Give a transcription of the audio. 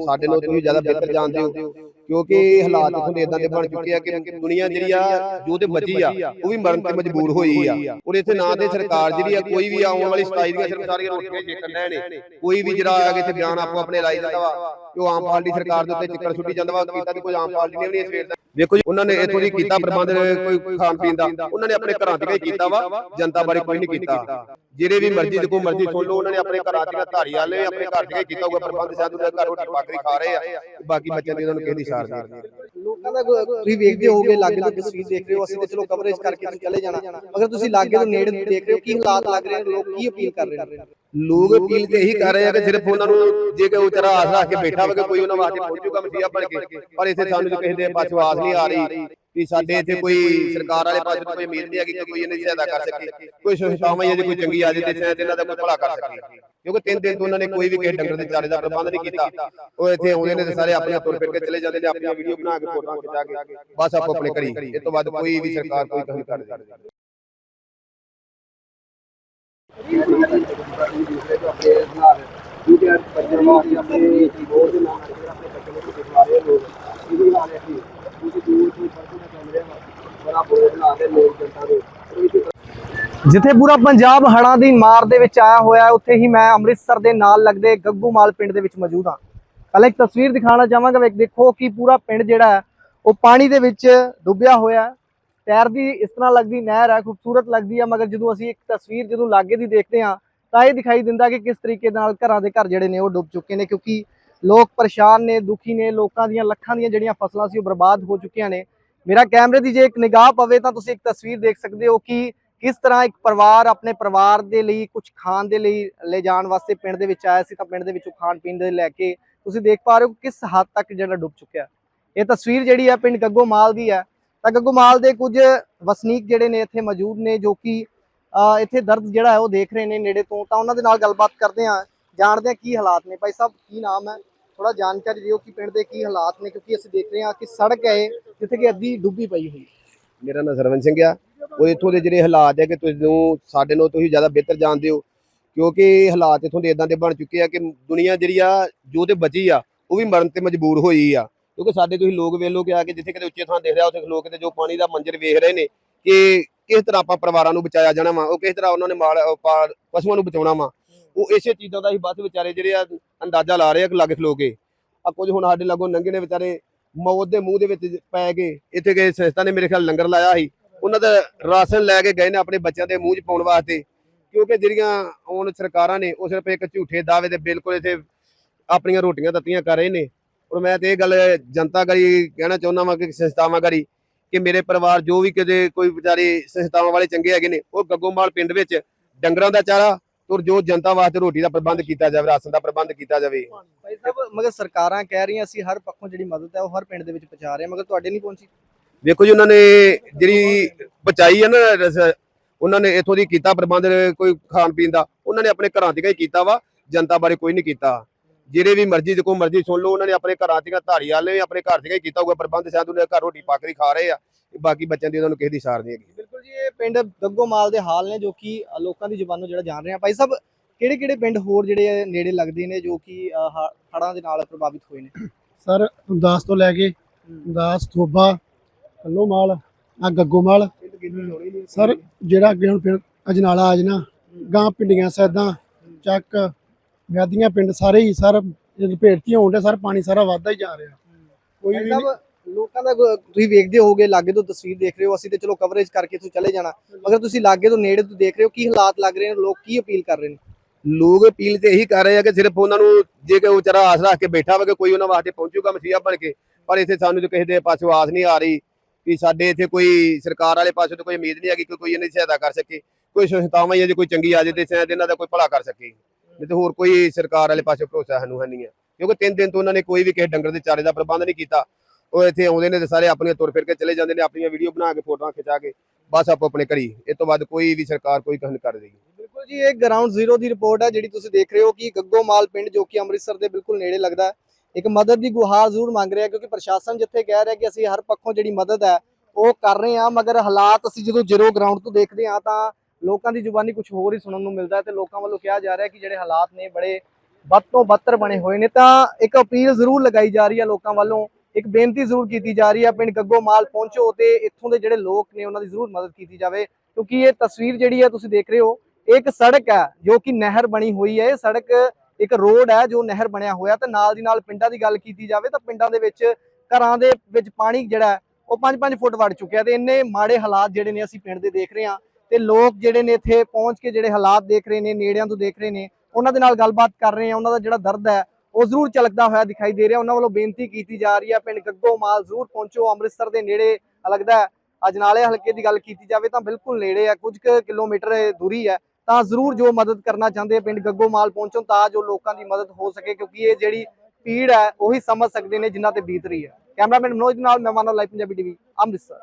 ਸਾਡੇ ਨਾਲੋਂ ਤੁਸੀਂ ਜ਼ਿਆਦਾ ਬਿਹਤਰ ਜਾਣਦੇ ਹੋ। ਕਿਉਂਕਿ ਹਾਲਾਤ ਦੇ ਇਦਾਂ ਦੇ ਬਣ ਚੁੱਕੇ ਆ ਕਿ ਦੁਨੀਆ ਜਿਹੜੀ ਆ ਜੋ ਤੇ ਬਚੀ ਆ ਉਹ ਵੀ ਮਰਨ ਤੇ ਮਜਬੂਰ ਹੋਈ ਆ। ਔਰ ਇੱਥੇ ਨਾ ਤੇ ਸਰਕਾਰ ਜਿਹੜੀ ਆ ਕੋਈ ਵੀ ਆਉਣ ਵਾਲੀ 27 ਦੀਆਂ ਸਿਰਫ ਸਾਰੀਆਂ ਰੋਟੀਆਂ ਛੇਕਣ ਲੈ ਨੇ। ਕੋਈ ਵੀ ਜਿਹੜਾ ਆ ਕੇ ਇੱਥੇ ਬਿਆਨ ਆਪੋ ਆਪਣੇ ਲਾਈ ਜਾਂਦਾ ਵਾ ਕਿ ਉਹ ਆਮ ਪਾਰਟੀ ਸਰਕਾਰ ਦੇ ਉੱਤੇ ਚਿੱਕੜ ਸੁੱਟੀ ਜਾਂਦਾ ਵਾ ਕੀਤਾ ਤੇ ਕੋਈ ਆਮ ਪਾਰਟੀ ਨੇ ਵੀ ਨਹੀਂ ਸਵੇਰ ਦਾ ਵੇਖੋ ਜੀ ਉਹਨਾਂ ਨੇ ਇੱਥੋਂ ਦੀ ਕੀਤਾ ਪ੍ਰਬੰਧ ਕੋਈ ਖਾਣ ਪੀਣ ਦਾ। ਉਹਨਾਂ ਨੇ ਆਪਣੇ ਘਰਾਂ ਤੇ ਹੀ ਕੀਤਾ ਵਾ ਜਨਤਾ ਬਾਰੇ ਕੋਈ ਨਹੀਂ ਕੀਤਾ। ਜਿਹੜੇ ਵੀ ਮਰਜ਼ੀ ਦੇਖੋ ਮਰਜ਼ੀ ਸੁਣ ਲਓ ਉਹਨਾਂ ਨੇ ਆਪਣੇ ਘਰਾਂ ਦੀਆਂ ਧਾਰੀ ਵਾਲੇ ਆਪਣੇ ਘਰ ਤੇ ਹੀ ਕੀਤਾ ਹੋਊਗਾ ਪ੍ਰਬੰਧ ਉਹਨਾਂ ਦੇ ਘਰ ਰੋਟੀ ਪਾਕਰੀ ਖਾ ਰਹੇ ਆ। ਬਾਕੀ ਬੱਚਿਆਂ ਦੀ ਉਹਨਾਂ ਨੂੰ ਕਿਸੇ ਦੀ ਸਾਰ ਨਹੀਂ ਲੋਕਾਂ ਦਾ ਕੋਈ- ਤੁਸੀਂ ਵੇਖਦੇ ਹੋਗੇ ਲਾਗੇ ਤੋਂ ਤਸਵੀਰ ਦੇਖ ਰਹੇ ਹੋ ਅਸੀਂ ਤੇ ਚਲੋ ਕਵਰੇਜ ਕਰਕੇ ਚਲੇ ਜਾਣਾ। ਅਗਰ ਤੁਸੀਂ ਲਾਗੇ ਤੋਂ ਨੇੜੇ ਦੇਖ ਰਹੇ ਹੋ ਕੀ ਹਾਲਾਤ ਲੱਗ ਰਹੇ ਨੇ ਲੋਕ ਕੀ ਅਪੀਲ ਕਰ ਰਹੇ ਨੇ? ਲੋਕ ਅਪੀਲ ਤੇ ਇਹੀ ਕਰ ਰਹੇ ਆ ਕਿ ਸਿਰਫ ਉਹਨਾਂ ਨੂੰ ਜੇ ਕਿ ਉਹ ਆਸ ਰੱਖ ਕੇ ਬੈਠਾ ਹੋਵੇ, ਕੋਈ ਉਹਨਾਂ ਵਾਸਤੇ ਪਹੁੰਚੂਗਾ ਮਸੀਹਾ ਬਣ ਕੇ। ਪਰ ਇੱਥੇ ਸਾਨੂੰ ਕਿਸੇ ਦੇ ਪਾਸੋਂ ਆਸ ਨਹੀਂ ਆ ਰਹੀ ਕਿ ਸਾਡੇ ਇੱਥੇ ਕੋਈ ਸਰਕਾਰ ਵਾਲੇ ਪਾਸੇ ਕੋਈ ਉਮੀਦ ਨਹੀਂ ਹੈਗੀ ਕਿ ਕੋਈ ਇਹਨਾਂ ਦੀ ਸਹਾਇਤਾ ਕਰ ਸਕੇ, ਕੋਈ ਸੰਸਥਾਵਾਂ ਜਾਂ ਕੋਈ ਚੰਗੀ ਆ ਜੇ ਤੇ ਇਹਨਾਂ ਦਾ ਕੋਈ ਭਲਾ ਕਰ ਸਕੇ। ਕਿਉਂਕਿ ਤਿੰਨ ਦਿਨ ਤੋਂ ਉਹਨਾਂ ਨੇ ਕੋਈ ਵੀ ਕਿਸੇ ਡੰਗਰ ਦੇ ਚਾਰੇ ਦਾ ਪ੍ਰਬੰਧ ਨਹੀਂ ਕੀਤਾ। ਉਹ ਇੱਥੇ ਆਉਂਦੇ ਨੇ ਤੇ ਸਾਰੇ ਆਪਣੇ ਤੁਰ ਫਿਰ ਕੇ ਚਲੇ ਜਾਂਦੇ ਨੇ, ਆਪਣੀਆਂ ਵੀਡੀਓ ਬਣਾ ਕੇ ਫੋਟੋਆਂ ਖਿਚਾ ਕੇ। ਬਸ ਆਪੋ ਆਪਣੇ ਕਰੀ ਇਸ ਤੋਂ ਬਾਅਦ ਕੋਈ ਵੀ ਸਰਕਾਰ ਕੋਈ ਕੰਮ ਕਰ ਜਿੱਥੇ ਪੂਰਾ ਪੰਜਾਬ ਹੜਾਂ ਦੀ ਮਾਰ ਦੇ ਵਿੱਚ ਆਇਆ ਹੋਇਆ ਹੈ, ਉੱਥੇ ਹੀ ਮੈਂ ਅੰਮ੍ਰਿਤਸਰ ਦੇ ਨਾਲ ਲੱਗਦੇ ਗੱਗੂਮਾਲ ਪਿੰਡ ਦੇ ਵਿੱਚ ਮੌਜੂਦ ਹਾਂ। ਪਹਿਲਾਂ ਇੱਕ ਤਸਵੀਰ ਦਿਖਾਉਣਾ ਚਾਹਾਂਗਾ, ਵੇਖ ਦੇਖੋ ਕਿ ਪੂਰਾ ਪਿੰਡ ਜਿਹੜਾ ਹੈ, ਉਹ ਪਾਣੀ ਦੇ ਵਿੱਚ ਡੁੱਬਿਆ ਹੋਇਆ ਹੈ। ਤੈਰਦੀ ਇਸ ਤਰ੍ਹਾਂ ਲੱਗਦੀ, ਨਹਿਰ ਹੈ, ਖੂਬਸੂਰਤ ਲੱਗਦੀ ਹੈ, ਮਗਰ ਜਦੋਂ ਅਸੀਂ ਇੱਕ ਤਸਵੀਰ ਜਦੋਂ ਲਾਗੇ ਦੀ ਦੇਖਦੇ ਹਾਂ, ਤਾਂ ਇਹ ਦਿਖਾਈ ਦਿੰਦਾ ਕਿ ਕਿਸ ਤਰੀਕੇ ਨਾਲ ਘਰਾਂ ਦੇ ਘਰ ਜਿਹੜੇ ਨੇ ਉਹ ਡੁੱਬ ਚੁੱਕੇ ਨੇ, ਕਿਉਂਕਿ ਲੋਕ ਪਰੇਸ਼ਾਨ ਨੇ, ਦੁਖੀ ਨੇ, ਲੋਕਾਂ ਦੀਆਂ ਲੱਖਾਂ ਦੀਆਂ ਜਿਹੜੀਆਂ ਫਸਲਾਂ ਸੀ ਉਹ ਬਰਬਾਦ ਹੋ ਚੁੱਕੀਆਂ ਨੇ। ਮੇਰਾ ਕੈਮਰੇ ਦੀ ਜੇ ਇੱਕ ਨਿਗਾਹ ਪਵੇ ਤਾਂ ਤੁਸੀਂ ਇੱਕ ਤਸਵੀਰ ਦੇਖ ਸਕਦੇ ਹੋ ਕਿ ਕਿਸ ਤਰ੍ਹਾਂ ਇੱਕ ਪਰਿਵਾਰ ਆਪਣੇ ਪਰਿਵਾਰ ਦੇ ਲਈ ਕੁਝ ਖਾਣ ਦੇ ਲਈ ਲੈ ਜਾਣ ਵਾਸਤੇ ਪਿੰਡ ਦੇ ਵਿੱਚ ਆਇਆ ਸੀ, ਤਾਂ ਪਿੰਡ ਦੇ ਵਿੱਚੋਂ ਖਾਣ ਪੀਣ ਦੇ ਲੈ ਕੇ ਤੁਸੀਂ ਦੇਖ ਪਾ ਰਹੇ ਹੋ ਕਿਸ ਹੱਦ ਤੱਕ ਜਿਹੜਾ ਡੁੱਬ ਚੁੱਕਿਆ। ਇਹ ਤਸਵੀਰ ਜਿਹੜੀ ਹੈ ਪਿੰਡ ਗੱਗੋ ਮਾਲ ਦੀ ਹੈ। ਤਾਂ ਗੱਗੋਮਾਲ ਦੇ ਕੁਝ ਵਸਨੀਕ ਜਿਹੜੇ ਨੇ ਇੱਥੇ ਮੌਜੂਦ ਨੇ ਜੋ ਕਿ ਇੱਥੇ ਦਰਦ ਜਿਹੜਾ ਹੈ ਉਹ ਦੇਖ ਰਹੇ ਨੇ ਨੇੜੇ ਤੋਂ। ਤਾਂ ਉਹਨਾਂ ਦੇ ਨਾਲ ਗੱਲਬਾਤ ਕਰਦੇ ਹਾਂ, ਜਾਣਦੇ ਹਾਂ ਕੀ ਹਾਲਾਤ ਨੇ। ਭਾਈ ਸਾਹਿਬ, ਕੀ ਨਾਮ ਹੈ? ਥੋੜਾ ਜਾਣਕਾਰੀ ਦਿਓ ਕਿ ਪਿੰਡ ਦੇ ਕੀ ਹਾਲਾਤ ਨੇ, ਕਿਉਂਕਿ ਅਸੀਂ ਦੇਖ ਰਹੇ ਹਾਂ ਕਿ ਸੜਕ ਹੈ ਜਿੱਥੇ ਕਿ ਅੱਧੀ ਡੁੱਬੀ ਪਈ ਹੋਈ ਮੇਰਾ ਨਾਮ ਸਰਵਨ ਸਿੰਘ ਆ। ਉਹ ਇੱਥੋਂ ਦੇ ਜਿਹੜੇ ਹਾਲਾਤ ਹੈ ਕਿ ਤੁਹਾਨੂੰ, ਸਾਡੇ ਨਾਲੋਂ ਤੁਸੀਂ ਜ਼ਿਆਦਾ ਬਿਹਤਰ ਜਾਣਦੇ ਹੋ, ਕਿਉਂਕਿ ਹਾਲਾਤ ਇੱਥੋਂ ਦੇ ਇਦਾਂ ਦੇ ਬਣ ਚੁੱਕੇ ਆ ਕਿ ਦੁਨੀਆ ਜਿਹੜੀ ਆ, ਜੋ ਤੇ ਬਚੀ ਆ, ਉਹ ਵੀ ਮਰਨ ਤੇ ਮਜਬੂਰ ਹੋਈ ਆ। ਕਿਉਂਕਿ ਸਾਡੇ ਤੁਸੀਂ ਲੋਕ ਵੇਲੋ ਕਿ ਆ ਕੇ ਜਿੱਥੇ ਕਿਤੇ ਉੱਚੇ ਥਾਂ ਦੇਖ ਰਿਹਾ, ਉੱਥੇ ਲੋਕ ਕਿਤੇ ਜੋ ਪਾਣੀ ਦਾ ਮੰਜ਼ਰ ਵੇਖ ਰਹੇ ਨੇ ਕਿ ਕਿਸ ਤਰ੍ਹਾਂ ਆਪਾਂ ਪਰਿਵਾਰਾਂ ਨੂੰ ਬਚਾਇਆ ਜਾਣਾ ਵਾ, ਉਹ ਕਿਸ ਤਰ੍ਹਾਂ ਉਹਨਾਂ ਨੇ ਮਾਲ ਅਹ ਪਸ਼ੂਆਂ ਨੂੰ ਬਚਾਉਣਾ ਵਾ। ਉਹ ਇਸੇ ਚੀਜ਼ਾਂ ਦਾ ਹੀ ਬਸ ਵਿਚਾਰੇ ਜਿਹੜੇ ਆ ਅੰਦਾਜ਼ਾ ਲਾ ਰਹੇ ਆ ਕਿ ਲੱਗ ਖਲੋ ਕੇ। ਆ ਕੁਝ ਹੁਣ ਸਾਡੇ ਲਾਗੋਂ ਨੰਗੇ ਨੇ ਵਿਚਾਰੇ, ਮੌਤ ਦੇ ਮੂੰਹ ਦੇ ਵਿੱਚ ਪੈ ਗਏ ਇੱਥੇ ਗਏ ਸੰਸਥਾ ਨੇ ਮੇਰੇ ਖਿਆਲ ਲੰਗਰ ਲਾਇਆ ਸੀ। ਉਹਨਾਂ ਦਾ ਰਾਸ਼ਨ ਲੈ ਕੇ ਗਏ ਨੇ ਆਪਣੇ ਬੱਚਿਆਂ ਦੇ ਮੂੰਹ 'ਚ ਪਾਉਣ ਵਾਸਤੇ। ਕਿਉਂਕਿ ਜਿਹੜੀਆਂ ਹੁਣ ਸਰਕਾਰਾਂ ਨੇ ਉਹ ਸਿਰਫ ਇੱਕ ਝੂਠੇ ਦਾਅਵੇ ਤੇ ਬਿਲਕੁਲ ਇੱਥੇ ਆਪਣੀਆਂ ਰੋਟੀਆਂ ਦਿੱਤੀਆਂ ਕਰ ਰਹੇ ਨੇ। ਔਰ ਮੈਂ ਤੇ ਇਹ ਗੱਲ ਜਨਤਾ ਕਰੀ ਕਹਿਣਾ ਚਾਹੁੰਦਾ ਵਾਂ ਕਿ ਸੰਸਥਾਵਾਂ ਕਰੀ ਕਿ ਮੇਰੇ ਪਰਿਵਾਰ ਜੋ ਵੀ ਕਿਤੇ ਕੋਈ ਵਿਚਾਰੇ ਸੰਸਥਾਵਾਂ ਵਾਲੇ ਚੰਗੇ ਹੈਗੇ ਨੇ ਉਹ ਗੱਗੋਮਾਲ ਪਿੰਡ ਵਿੱਚ ਡੰਗਰਾਂ ਦਾ ਚਾਰਾ ਔਰ ਜੋ ਜਨਤਾ ਵਾਸਤੇ ਰੋਟੀ ਦਾ ਪ੍ਰਬੰਧ ਕੀਤਾ ਜਾਵੇ ਰਾਸ਼ਨ ਦਾ ਪ੍ਰਬੰਧ ਕੀਤਾ ਜਾਵੇ। ਭਾਈ ਸਾਹਿਬ ਮਗਰ ਸਰਕਾਰਾਂ ਕਹਿ ਰਹੀਆਂ ਅਸੀਂ ਹਰ ਪੱਖੋਂ ਜਿਹੜੀ ਮਦਦ ਹੈ ਉਹ ਹਰ ਪਿੰਡ ਦੇ ਵਿੱਚ ਪਹੁੰਚਾ ਰਹੇ ਮਗਰ ਤੁਹਾਡੇ ਨਹੀਂ ਪਹੁੰਚੀ। ਵੇਖੋ ਜੀ ਉਹਨਾਂ ਨੇ ਜਿਹੜੀ ਬਚਾਈ ਹੈ ਨਾ ਉਹਨਾਂ ਨੇ ਇਥੋਂ ਦੀ ਕੀਤਾ ਪ੍ਰਬੰਧ ਕੋਈ ਖਾਣ ਪੀਣ ਦਾ ਉਹਨਾਂ ਨੇ ਆਪਣੇ ਘਰਾਂ ਤੇ ਹੀ ਕੀਤਾ ਵਾ ਜਨਤਾ ਬਾਰੇ ਕੋਈ ਨਹੀਂ ਕੀਤਾ। ਜਿਹੜੇ ਵੀ ਮਰਜ਼ੀ ਦੇਖੋ ਮਰਜ਼ੀ ਸੁਣ ਲਓ ਉਹਨਾਂ ਨੇ ਆਪਣੇ ਘਰਾਂ ਦੀਆਂ ਧਾਰੀ ਵਾਲੇ ਆਪਣੇ ਘਰ ਹੀ ਕੀਤਾ ਹੋਊਗਾ ਪ੍ਰਬੰਧ ਉਹਨਾਂ ਦੇ ਘਰ ਰੋਟੀ ਪਾਕਰੀ ਖਾ ਰਹੇ ਆ ਬਾਕੀ ਬੱਚਿਆਂ ਦੀ ਉਹਨਾਂ ਨੂੰ ਕਿਸੇ ਦੀ ਸਾਰ ਨਹੀਂ ਹੈਗੀ। ਬਿਲਕੁਲ ਜੀ ਇਹ ਪਿੰਡ ਗੱਗੋਮਾਲ ਦੇ ਹਾਲ ਨੇ ਜੋ ਕਿ ਲੋਕਾਂ ਦੀ ਜ਼ੁਬਾਨੋਂ ਜਿਹੜਾ ਜਾਣ ਰਹੇ। ਆ ਭਾਈ ਸਾਹਿਬ ਕਿਹੜੇ ਕਿਹੜੇ ਪਿੰਡ ਹੋਰ ਜਿਹੜੇ ਨੇੜੇ ਲੱਗਦੇ ਨੇ ਜੋ ਕਿ ਅ, ਹ- ਹੜ੍ਹਾਂ ਦੇ ਨਾਲ ਪ੍ਰਭਾਵਿਤ ਹੋਏ ਨੇ? ਸਰ ਦਾਸ ਤੋਂ ਲੈ ਕੇ ਦਾਸ ਥੋਬਾ ਕੱਲੋਮਾਲ ਆ ਗੱਗੋਮਾਲ। ਸਰ ਜਿਹੜਾ ਅੱਗੇ ਹੁਣ ਪਿੰਡ ਅਜਨਾਲਾ ਆਜਨਾ ਗਾਂ ਪਿੰਡੀਆਂ ਸੈਦਾਂ ਚੱਕ ਵਿਆਦੀਆਂ ਪਿੰਡ ਸਾਰੇ ਹੀ ਸਰ ਲਪੇਟਤੀ ਹੋਣ ਦੇ ਸਰ ਪਾਣੀ ਸਾਰਾ ਵੱਧਦਾ ਹੀ ਜਾ ਰਿਹਾ। ਕੋਈ ਵੀ ਨਹੀਂ- ਲੋਕਾਂ ਦਾ ਤੁਸੀਂ ਵੇਖਦੇ ਹੋਗੇ ਲਾਗੇ ਤੋਂ ਤਸਵੀਰ ਦੇਖ ਰਹੇ ਹੋ ਅਸੀਂ ਤੇ ਚਲੋ ਕਵਰੇਜ ਕਰਕੇ ਤੁਸੀਂ ਚਲੇ ਜਾਣਾ। ਮਗਰ ਤੁਸੀਂ ਲਾਗੇ ਤੋਂ ਨੇੜੇ ਤੋਂ ਦੇਖ ਰਹੇ ਹੋ ਕੀ ਹਾਲਾਤ ਲੱਗ ਰਹੇ ਨੇ ਲੋਕ ਕੀ ਅਪੀਲ ਕਰ ਰਹੇ ਨੇ? ਲੋਕ ਅਪੀਲ ਤੇ ਇਹੀ ਕਰ ਰਹੇ ਆ ਕਿ ਸਿਰਫ ਉਹਨਾਂ ਨੂੰ ਜੇ ਕਿ ਉਹ ਵਿਚਾਰਾ ਆਸ ਰੱਖ ਕੇ ਬੈਠਾ ਹੋਵੇ ਕਿ ਕੋਈ ਉਹਨਾਂ ਵਾਸਤੇ ਪਹੁੰਚੂਗਾ ਮਸੀਹਾ ਬਣ ਕੇ ਪਰ ਇੱਥੇ ਸਾਨੂੰ ਜੋ ਕਿਸੇ ਦੇ ਪਾਸੋਂ ਆਸ ਨਹੀਂ ਆ ਰਹੀ ਕਿ ਸਾਡੇ ਇੱਥੇ ਕੋਈ ਸਰਕਾਰ ਵਾਲੇ ਪਾਸੋਂ ਤੋਂ ਕੋਈ ਉਮੀਦ ਨਹੀਂ ਹੈਗੀ ਕਿ ਕੋਈ ਇਹਨਾਂ ਦੀ ਸਹਾਇਤਾ ਕਰ ਸਕੇ। ਕੋਈ ਸੰਸਥਾਵਾਂ ਜਾਂ ਜੇ ਕੋਈ ਚੰਗੀ ਆ ਜੇ ਤੇ ਸ਼ਾਇਦ ਇਹਨਾਂ ਦਾ ਕੋਈ ਭਲਾ ਕਰ ਸਕੇ। ਨਹੀਂ ਤੇ ਹੋਰ ਕੋਈ ਸਰਕਾਰ ਵਾਲੇ ਪਾਸੋਂ ਭਰੋਸਾ ਸਾਨੂੰ ਹੈ ਨਹੀਂ ਹੈ ਕਿਉਂਕਿ ਤਿੰਨ ਦਿਨ ਤੋਂ ਉਹਨਾਂ ਨੇ ਕੋਈ ਵੀ ਕਿਸੇ ਡੰਗਰ ਦੇ ਚਾਰੇ ਦਾ ਪ੍ਰਬੰਧ ਨਹੀਂ ਕੀਤਾ। ਉਹ ਇੱਥੇ ਆਉਂਦੇ ਨੇ ਤੇ ਸਾਰੇ ਆਪਣੀਆਂ ਤੁਰ ਫਿਰ ਕੇ ਚਲੇ ਜਾਂਦੇ ਨੇ, ਆਪਣੀਆਂ ਵੀਡੀਓ ਬਣਾ ਕੇ, ਫੋਟੋਆਂ ਖਿਚਾ ਕੇ, ਬਸ ਆਪੋ ਆਪਣੇ ਘਰੀ। ਇਸ ਤੋਂ ਬਾਅਦ ਕੋਈ ਵੀ ਸਰਕਾਰ ਕੋਈ ਕੰਮ ਕਰ ਦੇਗੀ ਬਿਲਕੁਲ ਜੀ, ਇਹ ਗਰਾਊਂਡ ਜ਼ੀਰੋ ਦੀ ਰਿਪੋਰਟ ਹੈ, ਜਿਹੜੀ ਤੁਸੀਂ ਦੇਖ ਰਹੇ ਹੋ ਕਿ ਗੱਗੋ ਮਾਲ ਪਿੰਡ ਜੋ ਕਿ ਅੰਮ੍ਰਿਤਸਰ ਦੇ ਬਿਲਕੁਲ ਨੇੜੇ ਲੱਗਦਾ ਹੈ। ਇੱਕ ਮਦਦ ਦੀ ਗੁਹਾਰ ਜ਼ਰੂਰ ਮੰਗ ਰਿਹਾ, ਕਿਉਂਕਿ ਪ੍ਰਸ਼ਾਸਨ ਜਿੱਥੇ ਕਹਿ ਰਿਹਾ ਕਿ ਅਸੀਂ ਹਰ ਪੱਖੋਂ ਜਿਹੜੀ ਮਦਦ ਹੈ, ਉਹ ਕਰ ਰਹੇ ਹਾਂ। ਮਗਰ ਹਾਲਾਤ ਅਸੀਂ ਜਦੋਂ ਜ਼ੀਰੋ ਗਰਾਊਂਡ ਤੋਂ ਦੇਖਦੇ ਹਾਂ, ਤਾਂ ਲੋਕਾਂ ਦੀ ਜ਼ੁਬਾਨੀ ਕੁਝ ਹੋਰ ਹੀ ਸੁਣਨ ਨੂੰ ਮਿਲਦਾ ਹੈ ਤੇ ਲੋਕਾਂ ਵੱਲੋਂ ਕਿਹਾ ਜਾ ਰਿਹਾ ਕਿ ਜਿਹੜੇ ਹਾਲਾਤ ਨੇ ਬੜੇ ਵੱਧ ਤੋਂ ਬੱਤਰ ਬਣੇ ਹੋਏ ਨੇ, ਤਾਂ ਇੱਕ ਅਪੀਲ ਜ਼ਰੂਰ ਲਗਾਈ ਜਾ ਰਹੀ ਹੈ ਲੋਕਾਂ ਵੱਲੋਂ, ਇੱਕ ਬੇਨਤੀ ਜ਼ਰੂਰ ਕੀਤੀ ਜਾ ਰਹੀ ਹੈ, ਪਿੰਡ ਗੱਗੋ ਮਾਲ ਪਹੁੰਚੋ ਤੇ ਇੱਥੋਂ ਦੇ ਜਿਹੜੇ ਲੋਕ ਨੇ ਉਹਨਾਂ ਦੀ ਜ਼ਰੂਰ ਮਦਦ ਕੀਤੀ ਜਾਵੇ, ਕਿਉਂਕਿ ਇਹ ਤਸਵੀਰ ਜਿਹੜੀ ਹੈ ਤੁਸੀਂ ਦੇਖ ਰਹੇ ਹੋ, ਇਹ ਇੱਕ ਸੜਕ ਹੈ, ਜੋ ਕਿ ਨਹਿਰ ਬਣੀ ਹੋਈ ਹੈ, ਇਹ ਸੜਕ ਇੱਕ ਰੋਡ ਹੈ ਜੋ ਨਹਿਰ ਬਣਿਆ ਹੋਇਆ, ਤੇ ਨਾਲ ਦੀ ਨਾਲ ਪਿੰਡਾਂ ਦੀ ਗੱਲ ਕੀਤੀ ਜਾਵੇ ਤਾਂ ਪਿੰਡਾਂ ਦੇ ਵਿੱਚ ਘਰਾਂ ਦੇ ਵਿੱਚ ਪਾਣੀ ਜਿਹੜਾ ਉਹ 5-5 ਫੁੱਟ ਵੜ ਚੁੱਕਿਆ ਤੇ ਇੰਨੇ ਮਾੜੇ ਹਾਲਾਤ ਜਿਹੜੇ ਨੇ ਅਸੀਂ ਪਿੰਡ ਦੇ ਦੇਖ ਰਹੇ ਹਾਂ। ਤੇ ਲੋਕ ਜਿਹੜੇ ਨੇ ਇੱਥੇ ਪਹੁੰਚ ਕੇ ਜਿਹੜੇ ਹਾਲਾਤ ਦੇਖ ਰਹੇ ਨੇ, ਨੇੜਿਆਂ ਤੋਂ ਦੇਖ ਰਹੇ ਨੇ, ਉਹਨਾਂ ਦੇ ਨਾਲ ਗੱਲਬਾਤ ਕਰ ਰਹੇ ਹਾਂ ਉਹਨਾਂ ਦਾ ਜਿਹੜਾ ਦਰਦ ਹੈ, ਉਹ ਜ਼ਰੂਰ ਝਲਕਦਾ ਹੋਇਆ ਦਿਖਾਈ ਦੇ ਰਿਹਾ। ਉਹਨਾਂ ਵੱਲੋਂ ਬੇਨਤੀ ਕੀਤੀ ਜਾ ਰਹੀ ਹੈ ਪਿੰਡ ਗੱਗੋ ਮਾਲ ਜ਼ਰੂਰ ਪਹੁੰਚੋ, ਅੰਮ੍ਰਿਤਸਰ ਦੇ ਨੇੜੇ ਲੱਗਦਾ ਅਜਨਾਲੇ ਹਲਕੇ ਦੀ ਗੱਲ ਕੀਤੀ ਜਾਵੇ ਤਾਂ ਬਿਲਕੁਲ ਨੇੜੇ ਹੈ, ਕੁਝ ਕੁ ਕਿਲੋਮੀਟਰ ਦੂਰੀ ਹੈ। ਤਾਂ ਜ਼ਰੂਰ ਜੋ ਮਦਦ ਕਰਨਾ ਚਾਹੁੰਦੇ ਆ ਪਿੰਡ ਗੱਗੋਮਾਲ ਪਹੁੰਚੋ, ਤਾਂ ਜੋ ਲੋਕਾਂ ਦੀ ਮਦਦ ਹੋ ਸਕੇ, ਕਿਉਂਕਿ ਇਹ ਜਿਹੜੀ ਪੀੜ ਹੈ, ਉਹੀ ਸਮਝ ਸਕਦੇ ਨੇ ਜਿਨ੍ਹਾਂ ਤੇ ਬੀਤ ਰਹੀ ਹੈ। ਕੈਮਰਾਮੈਨ ਮਨੋਜ ਨਾਲ ਮੈਂ ਮਾਨਵ ਲਾਈਵ ਪੰਜਾਬੀ ਟੀਵੀ, ਅੰਮ੍ਰਿਤਸਰ।